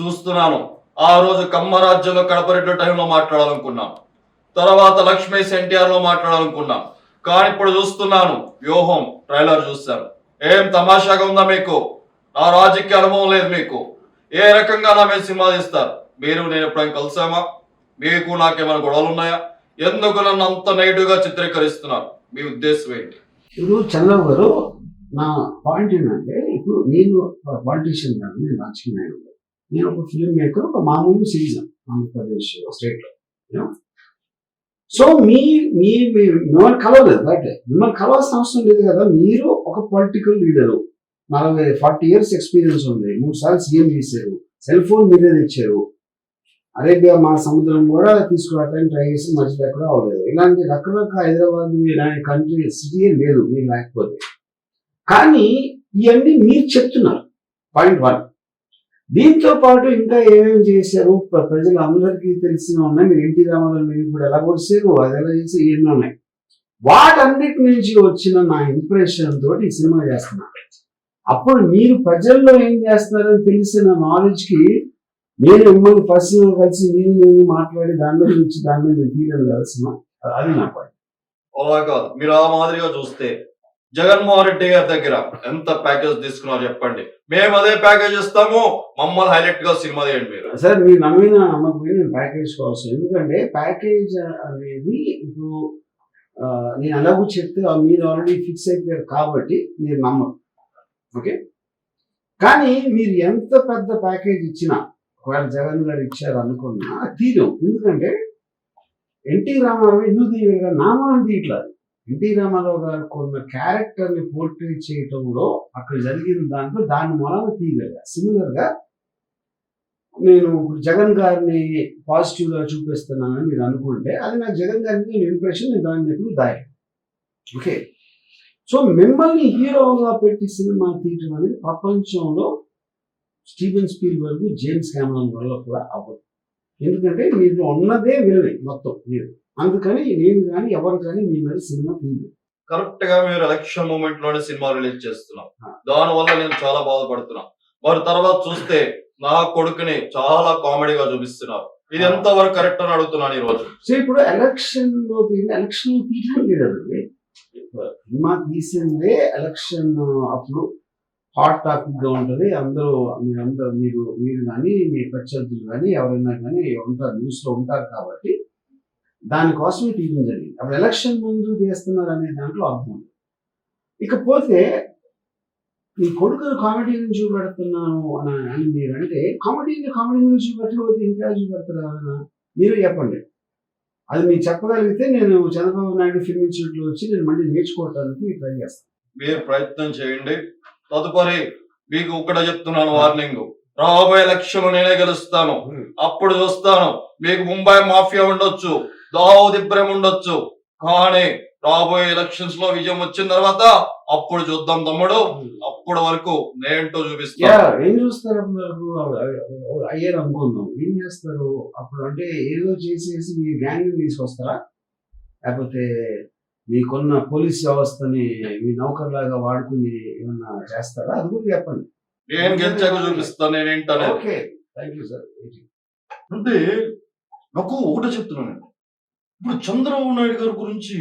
చూస్తున్నాను. ఆ రోజు కమ్మ రాజ్యంలో కడపరెడ్డి టైంలో మాట్లాడాలనుకున్నాం. తర్వాత లక్ష్మీస్ ఎన్టీఆర్లో మాట్లాడాలనుకున్నాం. కానీ ఇప్పుడు చూస్తున్నాను. వ్యూహం ట్రైలర్ చూశాను. ఏం తమాషాగా ఉందా మీకు? నా రాజకీయ అనుభవం లేదు మీకు. ఏ రకంగా నా మీద సినిమా తీస్తారు? మీరు నేను ఎప్పుడైనా కలిసామా? మీకు నాకేమైనా గొడవలు ఉన్నాయా ఎందుకు నన్ను అంత నెగిటివ్గా చిత్రీకరిస్తున్నారు? మీ ఉద్దేశం ఏంటి? ఇప్పుడు గారు నా పాయింట్ ఏంటంటే ఇప్పుడు నేను పాలిటీషియన్ కాదు నేను రాజకీయ నాయకుడు నేను ఒక ఫిల్మ్ మేకర్ ఒక మామూలు సిటిజన్ ఆంధ్రప్రదేశ్ స్టేట్లో సో మీ మీ మిమ్మల్ని కలవలేదు బయట మిమ్మల్ని కలవాల్సిన అవసరం లేదు కదా మీరు ఒక పొలిటికల్ లీడరు నలభై ఫార్టీ ఇయర్స్ ఎక్స్పీరియన్స్ ఉంది. మూడు సార్లు సీఎం చేశారు సెల్ ఫోన్ మీరే తెచ్చారు. అరేబియా మా సముద్రం కూడా తీసుకురావడానికి ట్రై చేసి మధ్యలో ఎక్కడ అవ్వలేదు. ఇలాంటి రకరకాల హైదరాబాద్ ఇలాంటి కంట్రీ సిటీ లేదు మీరు లేకపోతే. కానీ ఇవన్నీ మీరు చెప్తున్నారు. Point one. దీంతో పాటు ఇంకా ఏమేమి చేశారు? ప్రజలు అందరికీ తెలిసిన ఉన్నాయి. మీరు ఎన్టీ రామారావు మీరు కూడా ఎలా కొడిసారు అది ఎలా చేసి ఎన్ని ఉన్నాయి. వాటన్నిటి నుంచి వచ్చిన నా ఇంప్రెషన్ తోటి ఈ సినిమా చేస్తున్నా. అప్పుడు మీరు ప్రజల్లో ఏం చేస్తున్నారని తెలిసిన నాలెడ్జ్కి నేను మిమ్మల్ని పర్సనల్ కలిసి మీరు నేను మాట్లాడి దాని గురించి దాని మీద తీయడం సినిమా. అది నా పాయింట్ oh మీరు ఆ మాదిరిగా చూస్తే జగన్మోహన్ రెడ్డి గారి దగ్గర ఎంత ప్యాకేజ్ తీసుకున్నారో చెప్పండి. మేము అదే ప్యాకేజ్ ఇస్తాము. మమ్మల్ని హైలైట్గా సినిమా తీయండి మీరు. సార్ మీరు నమ్మిన నమ్మకపోయినా నేను ప్యాకేజ్ కోసం. ఎందుకంటే ప్యాకేజ్ అనేది ఇప్పుడు నేను అలాగూ చెప్తే మీరు ఆల్రెడీ ఫిక్స్ అయిపోయారు కాబట్టి మీరు నమ్మరు. ఓకే? కానీ మీరు ఎంత పెద్ద ప్యాకేజ్ ఇచ్చినా ఒకవేళ జగన్ గారు ఇచ్చారు అనుకున్నా తీరం ఎందుకంటే ఎన్టీ రామారావు ఎందుకు తీయలేదు? నామాన్ని తీయట్లేదు. ఎన్టీ రామారావు గారు కొన్న క్యారెక్టర్ని పోర్ట్రేట్ చేయటంలో అక్కడ జరిగిన దాంట్లో దాని మూలన తీయగలిగా. సిమిలర్గా నేను ఇప్పుడు జగన్ గారిని పాజిటివ్గా చూపిస్తున్నానని మీరు అనుకుంటే అది నాకు జగన్ గారి మీద ఇంప్రెషన్ నేను దాన్ని ఎప్పుడు దాయి ఓకే సో మిమ్మల్ని హీరోగా పెట్టి సినిమా తీయటం అనేది ప్రపంచంలో స్టీవెన్ స్పీల్ వరకు జేమ్స్ క్యామరాన్ వల్ల కూడా అవ్వదు. ఎందుకంటే మీరు ఉన్నదే వినలే మొత్తం మీరు. అందుకని నేను కానీ ఎవరు కానీ మీ మీద సినిమా తీయలేదు. కరెక్ట్గా మీరు ఎలక్షన్ మూమెంట్లోనే సినిమా రిలీజ్ చేస్తున్నాం. దాని వల్ల నేను చాలా బాధపడుతున్నా. మరి తర్వాత చూస్తే నా కొడుకుని చాలా కామెడీగా చూపిస్తున్నారు. ఇది ఎంత వరకు కరెక్ట్ అని అడుగుతున్నాను ఈ రోజు సో ఇప్పుడు ఎలక్షన్లో ఎలక్షన్లో తీయడం లేదండి. సినిమా తీసిందే ఎలక్షన్ అప్పుడు హాట్ టాపిక్గా ఉంటది. అందరూ మీరందరూ మీరు మీరు కానీ మీ ప్రత్యర్థులు కానీ ఎవరైనా కానీ ఉంటారు న్యూస్లో ఉంటారు కాబట్టి దానికోసమే తీయడం జరిగింది. అప్పుడు ఎలక్షన్ ముందు తీస్తున్నారు అనే దాంట్లో అర్థం ఉంది. ఇకపోతే మీ కొడుకును కామెడీ నుంచి చూపెడుతున్నాను అని అని మీరు అంటే కామెడీని కామెడీ నుంచి చూపెట్టకపోతే ఇంకా చూపెడతారు మీరు చెప్పండి. అది మీరు చెప్పగలిగితే నేను చంద్రబాబు నాయుడు ఫిల్మ్ ఇన్స్టిట్యూట్లో వచ్చి నేను మళ్ళీ నేర్చుకోవడానికి ట్రై చేస్తాను. మీరు ప్రయత్నం చేయండి. తదుపరి మీకు ఇక్కడ చెప్తున్నాను వార్నింగ్. రాబోయే ఎలక్షన్ నేనే గెలుస్తాను. అప్పుడు చూస్తాను. మీకు ముంబై మాఫియా ఉండొచ్చు. ఇబ్రహీం ఉండొచ్చు. కానీ రాబోయే ఎలక్షన్స్లో విజయం వచ్చిన తర్వాత అప్పుడు చూద్దాం తమ్ముడు. అప్పటి వరకు నేంటో యా చూపిస్తాను ఏం చూస్తారు అప్పుడు? అయ్యారు అనుకుందాం. ఏం చేస్తారు? అప్పుడు అంటే ఏదో చేసేసి మీ గ్యాంగ్ తీసుకొస్తారా? లేకపోతే మీకున్న పోలీస్ వ్యవస్థని మీ నౌకర్లాగా వాడుకుని ఏమన్నా చేస్తారా? అది కూడా చెప్పండి. నేను గెలిచాక చూపిస్తాను నేనేంటనేది. ఓకే. Thank you sir. అంటే నాకు ఒకటే చెప్తున్నాను ఇప్పుడు చంద్రబాబు నాయుడు గారి గురించి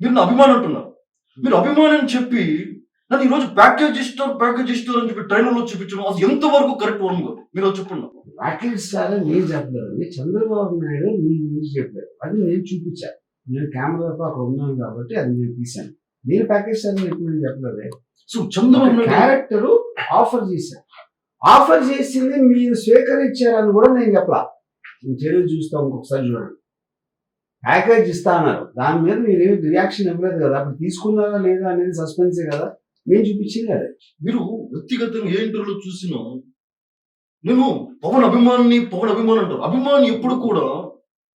మీరు నా అభిమానం అంటున్నారు. మీరు అభిమానం చెప్పి నన్ను ఈ రోజు ప్యాకేజ్ ఇస్తారు ప్యాకేజ్ ఇస్తారు అని చెప్పి ట్రైలర్లో చూపించడం అది ఎంతవరకు కరెక్ట్ గారు మీరు చెప్పండి. స్టార్ అని నేను చెప్పలేదండి. చంద్రబాబు నాయుడు మీ గురించి చెప్పారు. అది నేను చూపించాను నేను కెమెరాతో అక్కడ ఉన్నాను కాబట్టి అది నేను తీశాను. నేను ప్యాకేజ్ అని ఎప్పుడు నేను చెప్పలేదే. సో చంద్రబాబు క్యారెక్టర్ ఆఫర్ చేశారు. ఆఫర్ చేసింది మీరు స్వీకరించారని కూడా నేను చెప్పలా. మీ చర్యలు చూస్తాం ఇంకొకసారి చూడండి. ప్యాకేజ్ ఇస్తా అన్నారు. దాని మీద మీరు ఏమి రియాక్షన్ ఇవ్వలేదు కదా. అప్పుడు తీసుకున్నారా లేదా అనేది సస్పెన్సే కదా. నేను చూపించింది అదే. మీరు వ్యక్తిగతంగా ఏ ఇంటర్వ్యూలో చూసినా నేను పవన్ అభిమాని పవన్ అభిమాని అంటారు. అభిమాని ఎప్పుడు కూడా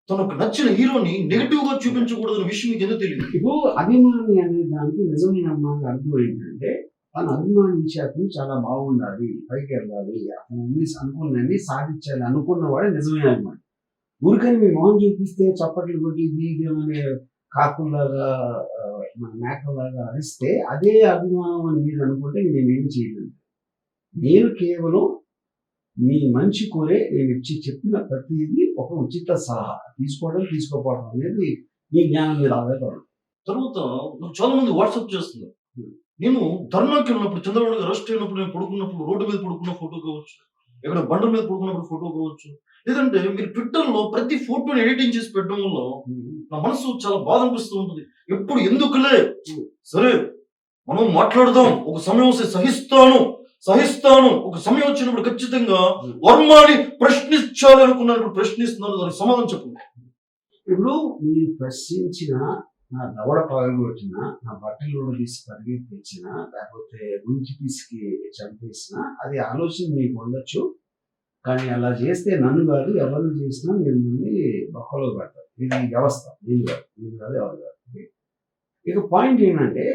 తనకు నచ్చిన హీరోని నెగిటివ్గా చూపించకూడదన్న విషయం మీకు ఎందుకు తెలియదు? ఇప్పుడు అభిమాని అనే దానికి నిజమైన అమ్మాయి అర్థం ఏంటంటే తను అభిమానించే అతను చాలా బాగుండాలి పైకి వెళ్ళాలి అతను అన్ని అనుకున్నన్ని సాధించాలి అనుకున్నవాడే నిజమైన అభిమాని. ఊరికని మీ మొహం చూపిస్తే చప్పట్లు కొట్టి బీగమనే కాకుల్లాగా మన మేకలాగా అరిస్తే అదే అభిమానం అని మీరు అనుకుంటే నేను ఏం చేయలేదు నేను కేవలం మీ మంచి కోరే నేను ఇచ్చి చెప్పిన ప్రతిదీ ఒక ఉచిత సలహా. తీసుకోవడం తీసుకోకపోవడం అనేది మీ జ్ఞానం మీద ఆధారపడదు. తర్వాత నాకు చాలా మంది వాట్సాప్ చేస్తున్నారు. నేను ధర్నాకి వెళ్ళినప్పుడు చంద్రబాబు గారు అరెస్ట్ అయినప్పుడు నేను పడుకున్నప్పుడు రోడ్డు మీద పడుకున్న ఫోటో కావచ్చు. ఎక్కడ బండ మీద పడుకున్నప్పుడు ఫోటో పోవచ్చు. లేదంటే మీరు ట్విట్టర్లో ప్రతి ఫోటోని ఎడిటింగ్ చేసి పెట్టడం వల్ల నా మనసు చాలా బాధ అనిపిస్తూ ఉంటుంది. ఎప్పుడు ఎందుకులే? సరే మనం మాట్లాడదాం. ఒక సమయం వస్తే సహిస్తాను. సహిస్తాను. ఒక సమయం వచ్చినప్పుడు ఖచ్చితంగా వర్మాని ప్రశ్నించాలి అనుకున్నప్పుడు ప్రశ్నిస్తున్నాను. దానికి సమాధానం చెప్పండి. ఇప్పుడు మీరు ప్రశ్నించిన నా దవడ పగలగొట్టిన నా బట్టలు తీసి పరిగెత్తించిన లేకపోతే గుంచి తీసుకు చంపేసిన అది ఆలోచన మీకు ఉండొచ్చు. కానీ అలా చేస్తే నన్ను కాదు ఎవరిని చేసినా మిమ్మల్ని బొక్కలో పడతారు. ఇది వ్యవస్థ. నేను కాదు. నేను కాదు ఎవరు కాదు. ఇక పాయింట్ ఏంటంటే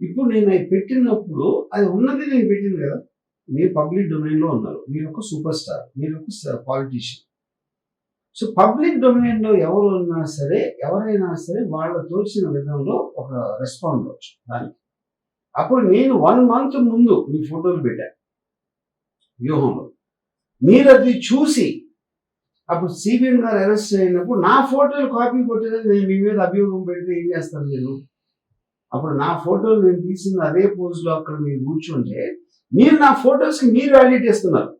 ఇప్పుడు నేను అది పెట్టినప్పుడు అది ఉన్నది నేను పెట్టింది కదా. మీరు పబ్లిక్ డొమైన్లో ఉన్నారు. మీరు ఒక సూపర్ స్టార్ మీరు ఒక పాలిటీషియన్ సో పబ్లిక్ డొమైన్లో ఎవరు ఉన్నా సరే ఎవరైనా సరే వాళ్ళ తోచిన విధంలో ఒక రెస్పాండ్ అవచ్చు దానికి. అప్పుడు నేను వన్ మంత్ ముందు మీ ఫోటోలు పెట్టాను వ్యూహంలో. మీరు అది చూసి అప్పుడు సిబిఎం గారు అరెస్ట్ అయినప్పుడు నా ఫోటోలు కాపీ కొట్టేది నేను మీ మీద అభియోగం పెడితే ఏం చేస్తారు నేను? అప్పుడు నా ఫోటోలు నేను తీసిన అదే పోజ్లో అక్కడ మీరు కూర్చుంటే మీరు నా ఫోటోస్కి మీరు వాల్యూట్ ఇస్తున్నారు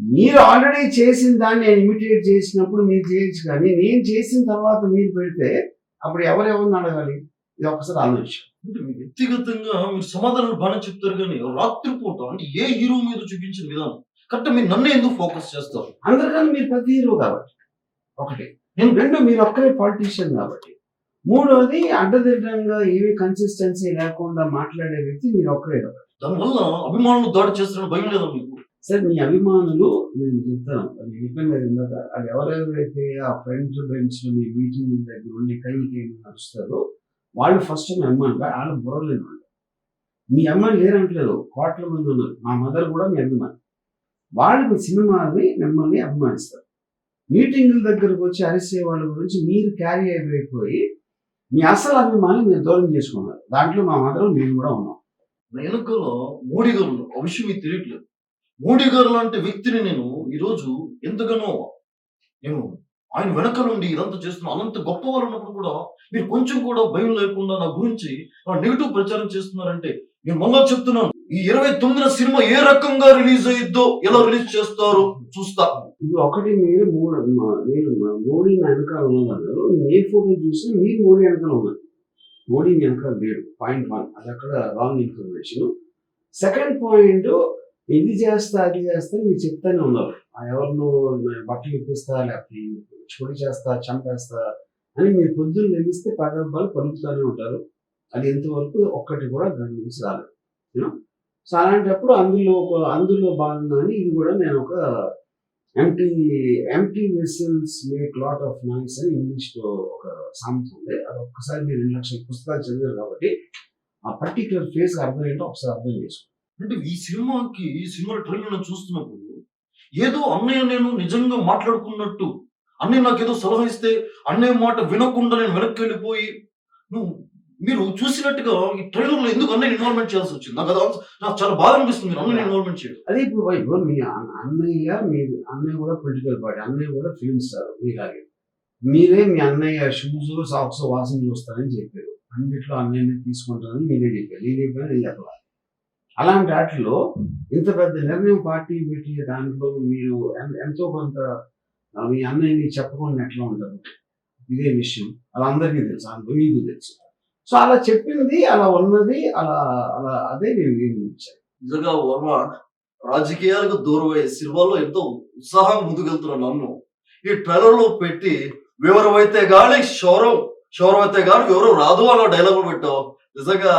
మీరు ఆల్రెడీ చేసిన దాన్ని నేను ఇమిటేట్ చేసినప్పుడు మీరు చేయొచ్చు కానీ నేను చేసిన తర్వాత మీరు పెడితే అప్పుడు ఎవరెవరిని అడగాలి? ఇది ఒకసారి ఆలోచించాం. అంటే వ్యక్తిగతంగా మీరు సమాధానాలు బాగానే చెప్తారు కానీ రాత్రిపూట అంటే ఏ హీరో మీద చూపించిన విధానం? కరెక్ట్ మీరు నన్ను ఎందుకు ఫోకస్ చేస్తారు? అందరికన్నా మీరు ప్రతి హీరో కాబట్టి. ఒకటి. నేను రెండు మీరు ఒక్కరే పాలిటీషియన్ కాబట్టి. మూడోది అడ్డదిడ్డంగా ఏమి కన్సిస్టెన్సీ లేకుండా మాట్లాడే వ్యక్తి మీరు ఒక్కరే కాబట్టి. దానివల్ల అభిమానులు దాడి చేస్తారని భయం లేదా మీకు? సార్ మీ అభిమానులు నేను చెప్తాను. అది ఇబ్బంది ఇందాక అది ఎవరెవరైతే ఆ ఫ్రెండ్స్ బెంచ్ మీ మీటింగ్ దగ్గర ఉండి కైకి నడుస్తారో వాళ్ళు ఫస్ట్ మీ అమ్మాయి వాళ్ళు బుర్రలేని వాళ్ళు. మీ అమ్మాయి లేరంటలేదు కోట్ల మంది ఉన్నారు. మా మదర్ కూడా మీ అభిమాని. వాళ్ళు మీ సినిమాని మిమ్మల్ని అభిమానిస్తారు. మీటింగుల దగ్గరకు వచ్చి అరిసే వాళ్ళ గురించి మీరు క్యారీ అయిపోయి మీ అసలు అభిమాని మీరు దూరం చేసుకున్నారు. దాంట్లో మా మదర్ నేను కూడా ఉన్నాం. వెనుకలో మోడీ గారు ఉన్నారు. మీకు తెలియట్లేదు. మోడీ గారు లాంటి వ్యక్తిని నేను ఈరోజు ఎంతగానో నేను ఆయన వెనక నుండి ఇదంతా చేస్తున్నా అనంత గొప్ప వాళ్ళు ఉన్నప్పుడు కూడా మీరు కొంచెం కూడా భయం లేకుండా నా గురించి నెగిటివ్ ప్రచారం చేస్తున్నారంటే నేను మళ్ళా చెప్తున్నాను. ఈ ఇరవై తొమ్మిదిన సినిమా ఏ రకంగా రిలీజ్ అయ్యిద్దో ఎలా రిలీజ్ చేస్తారో చూస్తా. ఇప్పుడు ఒకటి మీరు మూడు మా- మీరు మోడీ వెనకాల ఉన్నారు ఏ ఫోటో చూసినా మీరు మోడీ వెనకాల ఉన్నారు. మోడీ వెనకాల లేడు పాయింట్ వన్. అది అక్కడ రాంగ్ ఇన్ఫర్మేషన్. సెకండ్ పాయింట్ ఇది చేస్తా అది చేస్తా మీరు చెప్తానే ఉన్నారు. ఆ ఎవరినో బట్టలు ఇప్పిస్తా లేకపోతే చోటు చేస్తా చంపేస్తా అని మీరు పొద్దున్న లెగిస్తే పదార్థాలు పలుకుతూనే ఉంటారు. అది ఎంతవరకు ఒక్కటి కూడా దాని నుంచి రాలేదు. యూనో? సో అలాంటప్పుడు అందులో ఒక అందులో భాగంగానే ఇది కూడా నేను ఒక empty empty vessels make lot of noise అని ఇంగ్లీష్లో ఒక సామెత ఉంది. అది ఒక్కసారి మీరు రెండు లక్షల పుస్తకాలు చదివారు కాబట్టి ఆ పర్టికులర్ ఫేస్ అర్థం ఏంటో ఒకసారి అర్థం చేసుకోండి. అంటే ఈ సినిమాకి ఈ సినిమా ట్రైలర్ చూస్తున్నప్పుడు ఏదో అన్నయ్య నేను నిజంగా మాట్లాడుకున్నట్టు అన్నయ్య నాకు ఏదో సలహా ఇస్తే అన్నయ్య మాట వినకుండా నేను వెనక్కి వెళ్ళిపోయి నువ్వు మీరు చూసినట్టుగా ఈ ట్రైలర్లో ఎందుకు అన్నయ్య ఇన్వాల్వ్మెంట్ చేయాల్సి వచ్చింది? నాకు అది నాకు చాలా బాధ అనిపిస్తుంది మీరు అన్నయ్య ఇన్వాల్వ్మెంట్ చేయడం. అదే ఇప్పుడు వైపు మీ అన్న- అన్నయ్య మీ అన్నయ్య కూడా పొలిటికల్ పార్టీ అన్నయ్య కూడా ఫిల్మ్ స్టార్ మీలాగే మీరే మీ అన్నయ్య షూస్ సాక్స్ వాసన చూస్తారని చెప్పారు. అన్నిట్లో అన్నయ్యని తీసుకుంటారని మీరే చెప్పారు. నేను చెప్పాను నేను చెప్పాలి. అలాంటి వాటిలో ఇంత పెద్ద నిర్ణయం పార్టీ పెట్టి దాంట్లో మీరు ఎంతో కొంత మీ అన్నయ్యని చెప్పకుండా ఎట్లా ఉంటారు? ఇదే విషయం. అలా అందరికీ తెలుసు అందులో మీకు తెలుసు. సో అలా చెప్పింది అలా ఉన్నది అలా అలా అదే నేను ఇచ్చాను నిజంగా వర్మ రాజకీయాలకు దూరం అయ్యే సినిమాలో ఎంతో ఉత్సాహంగా ముందుకెళ్తున్న నన్ను. ఈ ట్రైలర్లో పెట్టి వివరమైతే గాని శౌరం శౌరం అయితే గాని వివరం రాదు అన్న డైలాగ్ పెట్టావు. నిజంగా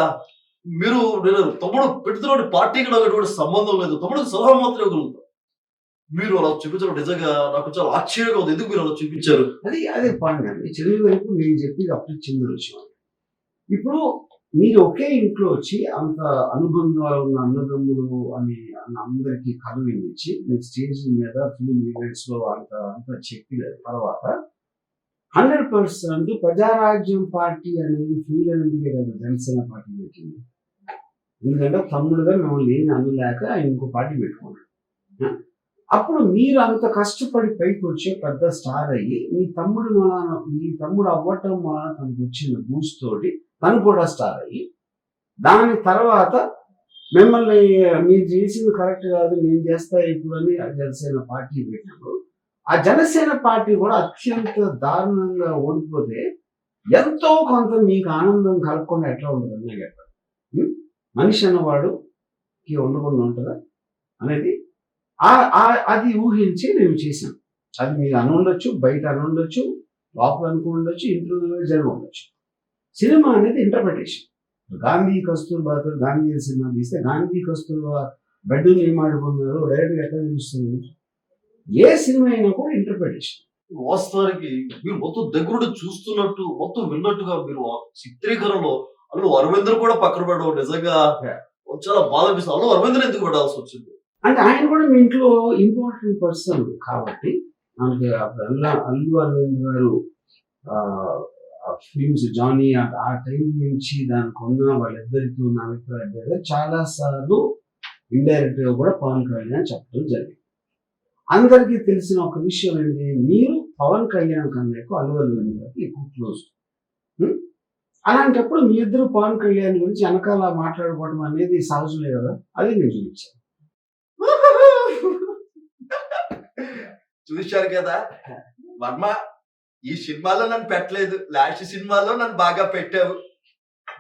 మీరు నేను తమ్ముడు పెడుతున్న పార్టీకి నాకు ఎటువంటి సంబంధం లేదు. తమ్ముడికి సలహా మాత్రం ఇవ్వగలుగుతా మీరు అలా చూపించడం నిజంగా నాకు చాలా ఆశ్చర్యంగా ఉంది. ఎందుకు మీరు అలా చూపించారు? అది అదే పాయింట్ అండి చెల్లి వైపు నేను చెప్పి అప్పుడు చిన్న విషయం. ఇప్పుడు మీరు ఒకే ఇంట్లో వచ్చి అంత అనుబంధాలు ఉన్న అన్నదమ్ములు అని అన్న అందరికి కథ మీరు స్టేజ్ మీద ఫిలిం ఈవెంట్స్లో అంత అంత చెప్పిన తర్వాత హండ్రెడ్ పర్సెంట్ ప్రజారాజ్యం పార్టీ అనేది ఫీల్ అనేది జనసేన పార్టీ పెట్టింది. ఎందుకంటే తమ్ముడుగా మిమ్మల్ని ఏమి అనలేక ఆయన ఇంకో పార్టీ పెట్టుకున్నాడు. అప్పుడు మీరు అంత కష్టపడి పైకి వచ్చి పెద్ద స్టార్ అయ్యి మీ తమ్ముడు వలన మీ తమ్ముడు అవ్వటం వలన తనకు వచ్చిన బూస్ తోటి తను కూడా స్టార్ అయ్యి దాని తర్వాత మిమ్మల్ని మీరు చేసింది కరెక్ట్ కాదు నేను చేస్తా ఇప్పుడు అని ఆ జనసేన పార్టీ పెట్టినప్పుడు ఆ జనసేన పార్టీ కూడా అత్యంత దారుణంగా ఓడిపోతే ఎంతో కొంత మీకు ఆనందం కలగకుండా ఎట్లా ఉంటుంది అనే చెప్పారు మనిషి అన్నవాడు ఈ ఉండకుండా ఉంటుందా? అనేది ఆ- అది ఊహించి మేము చేసాం అది మీరు అని ఉండొచ్చు బయట అని ఉండొచ్చు లోపల అనుకుండొచ్చు ఇంట్లో జరిగి ఉండొచ్చు. సినిమా అనేది ఇంటర్ప్రిటేషన్ గాంధీ కస్తూర్బా గాంధీ సినిమా తీస్తే గాంధీ కస్తూర్బా బెడ్ ఏం ఆడుకున్నారు డైరెక్ట్గా ఎట్లా తెలుస్తుంది? ఏ సినిమా అయినా కూడా ఇంటర్ప్రిటేషన్ వాస్తవానికి మీరు మొత్తం దగ్గరుండి చూస్తున్నట్టు మొత్తం విన్నట్టుగా మీరు చిత్రీకరణలో అల్లు అరవింద్ కూడా పక్కన పెట్టడం నిజంగా. చాలా బాధ అనిపిస్తుంది. అల్లు అరవింద్ ఎందుకు పెట్టాల్సి వచ్చింది? అంటే ఆయన కూడా మీ ఇంట్లో ఇంపార్టెంట్ పర్సన్ కాబట్టి మనకి అల్లా అల్లు అరవింద్ గారు ఫిల్మ్స్ జానీ ఆ- టైం నుంచి దానికి ఉన్న వాళ్ళిద్దరికి ఉన్న అభిప్రాయం చాలా సార్లు ఇండైరెక్ట్గా కూడా పవన్ కళ్యాణ్ చెప్పడం జరిగింది. అందరికీ తెలిసిన ఒక విషయం ఏంటి? మీరు పవన్ కళ్యాణ్ కన్నా ఎక్కువ అల్లు అరవింద్ గారికి ఎక్కువ క్లోజ్ అలాంటప్పుడు మీ ఇద్దరు పవన్ కళ్యాణ్ గురించి వెనకాల మాట్లాడుకోవడం అనేది సహజమే కదా? అది నేను చూపించాను చూశారు కదా? వర్మ ఈ సినిమాలో నన్ను పెట్టలేదు. లాస్ట్ సినిమాలో నన్ను బాగా పెట్టావు.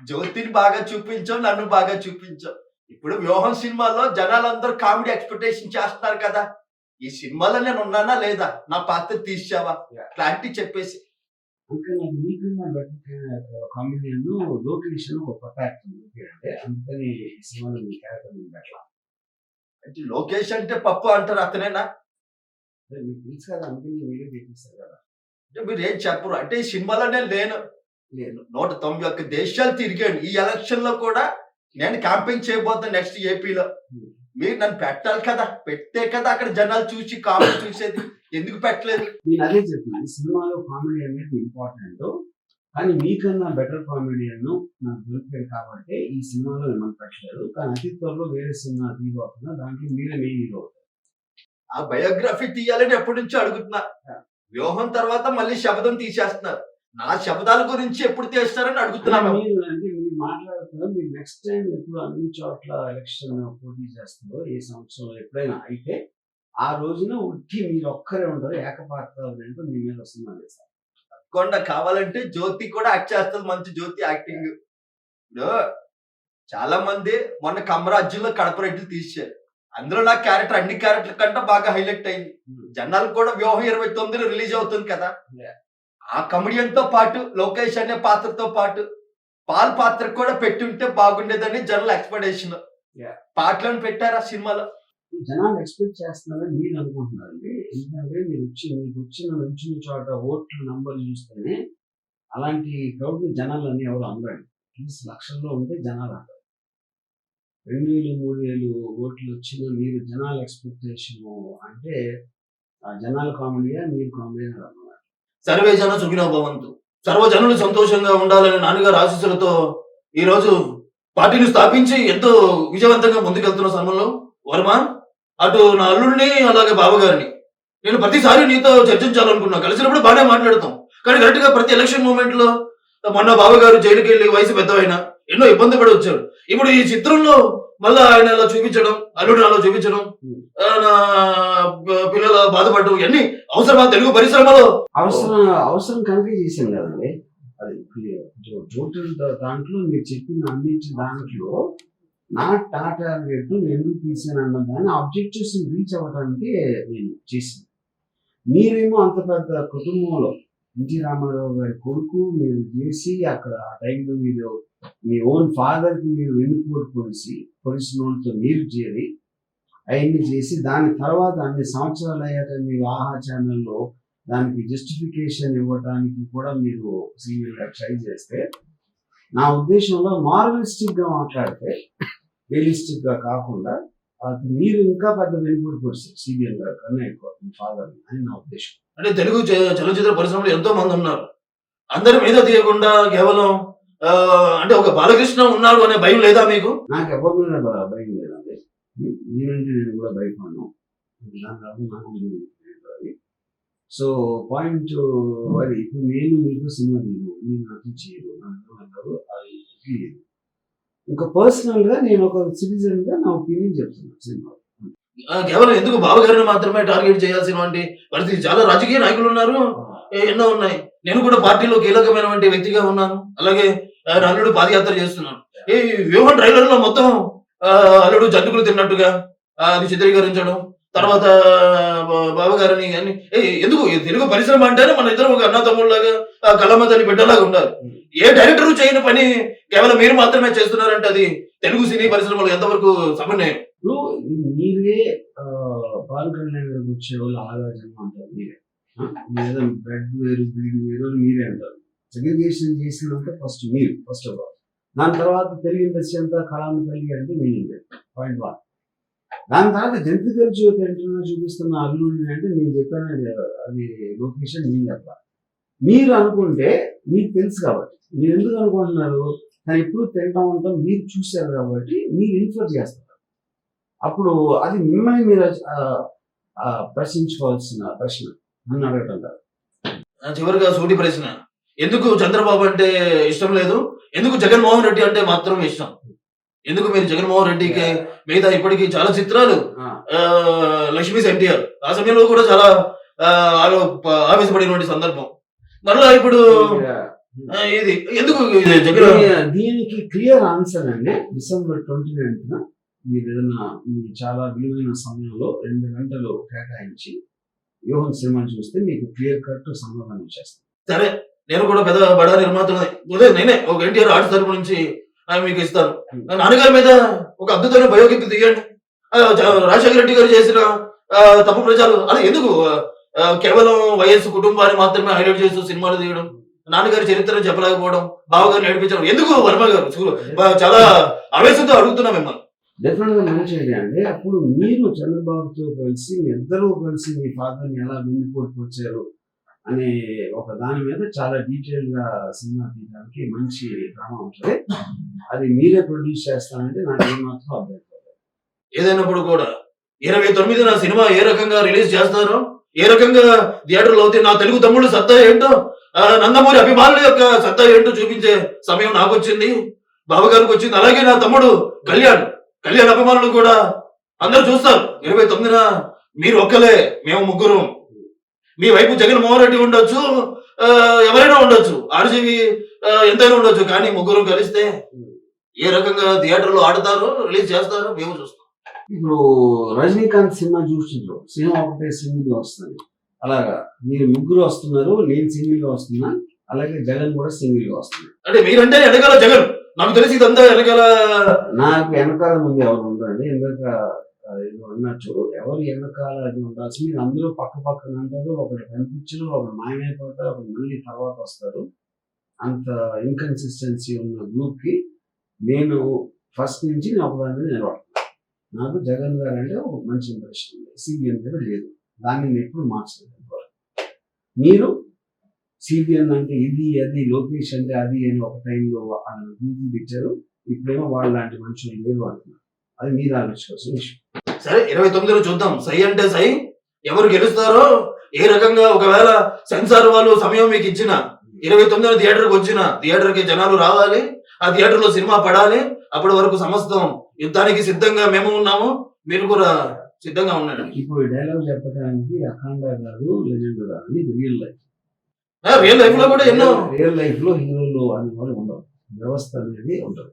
జ్యోతిని బాగా చూపించావు నన్ను బాగా చూపించావు. ఇప్పుడు వ్యూహం సినిమాలో జనాలందరూ కామెడీ ఎక్స్పెక్టేషన్ చేస్తున్నారు కదా? ఈ సినిమాలో నేను ఉన్నానా లేదా? నా పాత్ర తీసావా క్లారిటీ చెప్పేసి. ఇంకా కామెడియన్ లోకేషన్ ఒక కొత్త యాక్టర్ అంటే అందుకని ఈ సినిమాలో మీ క్యారెక్టర్ నేను పెట్టలా అంటే లోకేష్ అంటే పప్పు అంటారు అతనేనా? మీకు తెలుసు కదా అందుకని వీడియో చేపిస్తారు కదా. అంటే మీరు ఏం చెప్పరు. అంటే ఈ సినిమాలో నేను లేను లేదు నూట తొంభై ఒక్క దేశాలు తిరిగాను. ఈ ఎలక్షన్లో కూడా నేను క్యాంపెయిన్ చేయబోతాను నెక్స్ట్ ఏపీలో. మీరు నన్ను పెట్టాలి కదా. పెడితే కదా అక్కడ జనాలు చూసి కామెంట్ చూసేది. ఎందుకు పెట్టలేదు? నేను అదే ఈ సినిమాలో కామెడీ అనేది ఇంపార్టెంట్ కానీ మీకన్నా బెటర్ కామెడియన్ నాకు దొరికాడు కాబట్టి ఈ సినిమాలో మిమ్మల్ని పెట్టలేదు కానీ అతి త్వరలో వేరే సినిమా తీయబోతున్నా దాంట్లో మీరే మెయిన్ హీరో ఆ బయోగ్రఫీ తీయాలని ఎప్పటి నుంచో అడుగుతున్నా. వ్యూహం తర్వాత మళ్ళీ శబ్దం తీసేస్తున్నారు. నా శబ్దాల గురించి ఎప్పుడు తీస్తారని అడుగుతున్నాను మీరు అంటే మీరు మాట్లాడుతున్నారు మీరు నెక్స్ట్ టైం ఎప్పుడు అన్ని చోట్ల ఎలక్షన్ పోటీ చేస్తుందో ఏ సంవత్సరం ఎప్పుడైనా అయితే ఆ రోజున ఉట్టి మీరు ఒక్కరే ఉంటారు ఏకపాత్ర మీ మీద వస్తున్నారు సార్. కొండ కావాలంటే జ్యోతి కూడా యాక్ట్ చేస్తుంది మంచి జ్యోతి యాక్టింగ్ ఇప్పుడు చాలా మంది మొన్న కమరాజ్యంలో కడప రెడ్డి తీశారు అందులో నా క్యారెక్టర్ అన్ని క్యారెక్టర్ కంటే బాగా హైలైట్ అయింది. జనాలు కూడా వ్యూహం ఇరవై తొమ్మిది రిలీజ్ అవుతుంది కదా. ఆ కమెడియన్తో పాటు లోకేష్ అనే పాత్రతో పాటు పాల్ పాత్ర కూడా పెట్టి ఉంటే బాగుండేదని జనరల్ ఎక్స్పెక్టేషన్. పాటలను పెట్టారు ఆ సినిమాలో? జనాలు ఎక్స్పెక్ట్ చేస్తున్నారని మీరు అనుకుంటున్నారండి. ఎందుకంటే మీరు వచ్చి మీకు వచ్చిన వచ్చిన చోట ఓట్ల నంబర్లు చూస్తేనే అలాంటి క్రౌడ్ జనాలు అన్నీ ఎవరు అందరండి అట్లీస్ట్ లక్షల్లో ఉంటే జనాలు అందరు రెండు వేలు మూడు వేలు ఓట్లు వచ్చిన మీరు జనాల ఎక్స్పెక్టేషన్ అంటే ఆ జనాల కామెడీయా మీరు కామెడీ అన్నమాట సర్వే జన సుఖినో భవంతు. సర్వజనులు సంతోషంగా ఉండాలని నాన్నగారు ఆశీస్సులతో ఈ రోజు పార్టీని స్థాపించి ఎంతో విజయవంతంగా ముందుకెళ్తున్న సమయంలో వర్మ అటు నా అల్లుడిని అలాగే బావగారిని. నేను ప్రతిసారి నీతో చర్చించాలనుకున్నా కలిసినప్పుడు బాగానే మాట్లాడతాం. కానీ కరెక్ట్గా ప్రతి ఎలక్షన్ మూమెంట్లో మొన్న బావగారు జైలుకి వెళ్ళి వయసు పెద్దవైన ఎన్నో ఇబ్బంది పడి వచ్చాడు ఇప్పుడు ఈ చిత్రంలో మళ్ళా ఆయన అలా చూపించడం అల్లుడిని అలా చూపించడం పిల్లల బాధపడడం ఇవన్నీ అవసరమా? తెలుగు పరిశ్రమలో? అవసరం అవసరం కనుక చేశాం కదండి. అది దాంట్లో మీరు చెప్పిన అన్నింటి దాంట్లో నా టాటా రేట్ నేను ఎందుకు తీసాను అన్న దాన్ని ఆబ్జెక్టివ్స్ రీచ్ అవ్వడానికి నేను చేసింది. మీరేమో అంత పెద్ద కుటుంబంలో ఎన్టీ రామారావు గారి కొడుకు మీరు చేసి అక్కడ ఆ టైంలో మీరు మీ ఓన్ ఫాదర్కి మీరు వెన్నుపోటు పొడిసి పొడిసిన వాళ్ళతో మీరు చేరి అవన్నీ చేసి దాని తర్వాత అన్ని సంవత్సరాలు అయ్యాక మీరు ఆహా ఛానల్లో దానికి జస్టిఫికేషన్ ఇవ్వడానికి కూడా మీరు సీరియల్గా ట్రై చేస్తే నా ఉద్దేశంలో గా మాట్లాడితే రియలిస్టిక్గా కాకుండా అది మీరు ఇంకా పెద్ద వెలుగుడు పొడిచారు సీరియల్గా కన్నా ఎక్కువ మీ ఫాదర్ అని నా ఉద్దేశం. అంటే తెలుగు చలనచిత్ర పరిశ్రమలో ఎంతో మంది ఉన్నారు. అందరి మీద తీయకుండా కేవలం అంటే ఒక బాలకృష్ణ ఉన్నాడు అనే భయం లేదా మీకు? నాకు ఎవరి మీద భయం లేదండి. నేనంటే నేను కూడా భయపడను. దాని కాదు నాకు తెలియదు. అది సో పాయింట్ అది ఇప్పుడు నేను మీకు సినిమా తీయను మీరు నాకు చేయరు నాకు అంటారు అది ఇంకా పర్సనల్గా నేను ఒక సిటిజన్గా నా ఒపీనియన్ చెప్తున్నాను సినిమా కేవలం ఎందుకు బావగారిని మాత్రమే టార్గెట్ చేయాల్సినటువంటి పరిస్థితి? చాలా రాజకీయ నాయకులు ఉన్నారు. ఏ- ఎన్నో ఉన్నాయి. నేను కూడా పార్టీలో కీలకమైనటువంటి వ్యక్తిగా ఉన్నాను. అలాగే అల్లుడు పాదయాత్ర చేస్తున్నాను. ఈ వ్యూహం ట్రైలర్లో మొత్తం అల్లుడు జంతుకులు తిన్నట్టుగా అది చిత్రీకరించడం తర్వాత బావగారిని అన్ని ఏ, ఎందుకు? తెలుగు పరిశ్రమ అంటేనే మన ఇద్దరం ఒక అన్నతమ్ముళ్ళగా కలమ్మ తల్లి బిడ్డలాగా ఉండాలి. ఏ డైరెక్టర్ చేయని పని కేవలం మీరు మాత్రమే చేస్తున్నారంటే అది తెలుగు సినీ పరిశ్రమలో ఎంతవరకు సమన్వయం? ఇప్పుడు మీరే పవన్ కళ్యాణ్ గారికి వచ్చే వాళ్ళు ఆలోచన అంటారు మీరే. మీరేదో బ్రెడ్ వేరు బ్రీడ్ వేరు మీరే అంటారు. సెగ్రిగేషన్ చేసినంత ఫస్ట్ మీరు ఫస్ట్ ఆఫ్ ఆల్ దాని తర్వాత తెలుగు ఇండస్ట్రీ అంతా కళామ తల్లి అంటే మీనింగ్. పాయింట్ వన్ దాని తర్వాత జంతికల జ్యోతి అంటున్నా చూపిస్తున్న అల్లుడిని అంటే నేను చెప్పాను అది లొకేషన్ నేను చెప్పాలి. మీరు అనుకుంటే మీకు తెలుసు కాబట్టి. మీరు ఎందుకు అనుకుంటున్నారు? కానీ ఎప్పుడు తింటా ఉంటాం మీరు చూశారు కాబట్టి మీరు ఇన్ఫర్ చేస్తారు. అప్పుడు అది మిమ్మల్ని మీరు ప్రశ్నించుకోవాల్సిన ప్రశ్న నన్ను అడగటం కాదు. చివరిగా సూటి ప్రశ్న. ఎందుకు చంద్రబాబు అంటే ఇష్టం లేదు? ఎందుకు జగన్మోహన్ రెడ్డి అంటే మాత్రం ఇష్టం? ఎందుకు మీరు జగన్మోహన్ రెడ్డికి మిగతా ఇప్పటికీ చాలా చిత్రాలు ఆ, లక్ష్మీస్ ఎన్టీఆర్ ఆ సమయంలో కూడా చాలా ఆవేశపడినటువంటి సందర్భం. మరలా ఇప్పుడు ఇది ఎందుకు దీనికి క్లియర్ ఆన్సర్ అండి. డిసెంబర్ ట్వంటీ నైన్త్న మీరు ఏదైనా మీ చాలా విలువైన సమయంలో రెండు గంటలు కేటాయించి యోహన్ సినిమా చూస్తే మీకు క్లియర్ కట్ సమాధానం వచ్చేస్తుంది సరే నేను కూడా పెద్ద బడా ఉదయ నేనే ఒక ఎన్టీఆర్ ఆర్ట్స్ తరపు నుంచి మీకు ఇస్తాను నాన్నగారి మీద ఒక అద్భుతమైన బయోగిక్ తీయండి. రాజశేఖర రెడ్డి గారు చేసిన తప్పు ప్రచారం. అది ఎందుకు? కేవలం వయస్సు కుటుంబాన్ని మాత్రమే హైలైట్ చేస్తూ సినిమాలు తీయడం నాన్నగారి చరిత్ర చెప్పలేకపోవడం బావగారిని నడిపించడం ఎందుకు వర్మ గారు? చాలా ఆవేశంతో అడుగుతున్నా మిమ్మల్ని. డెఫినెట్గా మంచి ఐడియా అండి. అప్పుడు మీరు చంద్రబాబుతో కలిసి మీ ఇద్దరూ కలిసి మీ father ని ఎలా వెన్నుపోటుకు వచ్చారు అనే ఒక దాని మీద చాలా డీటెయిల్గా సినిమా తీయడానికి మంచి డ్రామా ఉంటుంది. అది మీరే ప్రొడ్యూస్ చేస్తానంటే నాకు ఏమాత్రం అభ్యంతరం ఏదైనప్పుడు కూడా ఇరవై తొమ్మిది నా సినిమా ఏ రకంగా రిలీజ్ చేస్తారో ఏ రకంగా థియేటర్లో అవుతే నా తెలుగు తమ్ముడు సత్తా ఏంటో నందమూరి అభిమానుల యొక్క సత్తా ఏంటో చూపించే సమయం నాకు వచ్చింది బావగారికి వచ్చింది అలాగే నా తమ్ముడు కళ్యాణ్ కళ్యాణ్ అభిమానులు కూడా అందరూ చూస్తారు. ఇరవై తొమ్మిదిన మీరు ఒక్కలే మేము ముగ్గురు. మీ వైపు జగన్మోహన్ రెడ్డి ఉండొచ్చు ఎవరైనా ఉండొచ్చు ఆర్జీవి ఎంతైనా ఉండొచ్చు కానీ ముగ్గురు కలిస్తే ఏ రకంగా థియేటర్లో ఆడతారో రిలీజ్ చేస్తారో మేము చూస్తాం. ఇప్పుడు రజనీకాంత్ సినిమా చూసిండ్రు సినిమా ఒకటే సింగిల్గా వస్తుంది. అలాగా మీరు ముగ్గురు వస్తున్నారు నేను సింగిల్గా వస్తున్నా అలాగే జగన్ కూడా సింగిల్గా వస్తుంది అంటే మీరంటే వెనకాల జగన్ నాకు తెలిసి ఇదంతా వెనకాల నాకు వెనకాల ముందు ఎవరు ఉండరండి ఎందుక ఏదో అన్నట్టు ఎవరు వెనకాల అది ఉండాల్సి మీరు అందరూ పక్క పక్కన అంటారు ఒకటి కనిపించరు ఒకటి మాయమైపోతారు ఒకటి మళ్ళీ తర్వాత వస్తారు. అంత ఇన్కన్సిస్టెన్సీ ఉన్న గ్రూప్కి నేను ఫస్ట్ నుంచి నేను ఒకదాని మీద నిలబడుతున్నాను నాకు జగన్ గారు అంటే ఒక మంచి ఇంప్రెషన్ ఉంది సిబిఎన్ మీద లేదు. దాన్ని నేను ఎప్పుడు మార్చలేదు మీరు సిబిఎన్ అంటే ఇది అది లోకేష్ అంటే అది అని ఒక టైంలో వాళ్ళు గూగుల్ ఇచ్చారు ఇప్పుడేమో వాళ్ళ లాంటి మనుషులు లేరు అంటున్నారు. అది మీరు ఆలోచించాల్సిన విషయం సరే ఇరవై తొమ్మిదిలో చూద్దాం. సై అంటే సై. ఎవరు గెలుస్తారో ఏ రకంగా ఒకవేళ సెన్సార్ వాళ్ళు సమయం మీకు ఇచ్చిన ఇరవై తొమ్మిదిన థియేటర్కి వచ్చిన థియేటర్కి జనాలు రావాలి ఆ థియేటర్లో సినిమా పడాలి అప్పటి వరకు సమస్తం యుద్ధానికి సిద్ధంగా మేము ఉన్నాము మీరు కూడా సిద్ధంగా ఉండండి. ఇప్పుడు ఈ డైలాగ్ చెప్పడానికి అఖండ కాదు లెజెండ్ ఇది రియల్ లైఫ్ రియల్ లైఫ్లో కూడా ఎన్నో. రియల్ లైఫ్లో హీరోలు అనే వాళ్ళు ఉండవు. వ్యవస్థ అనేది ఉంటుంది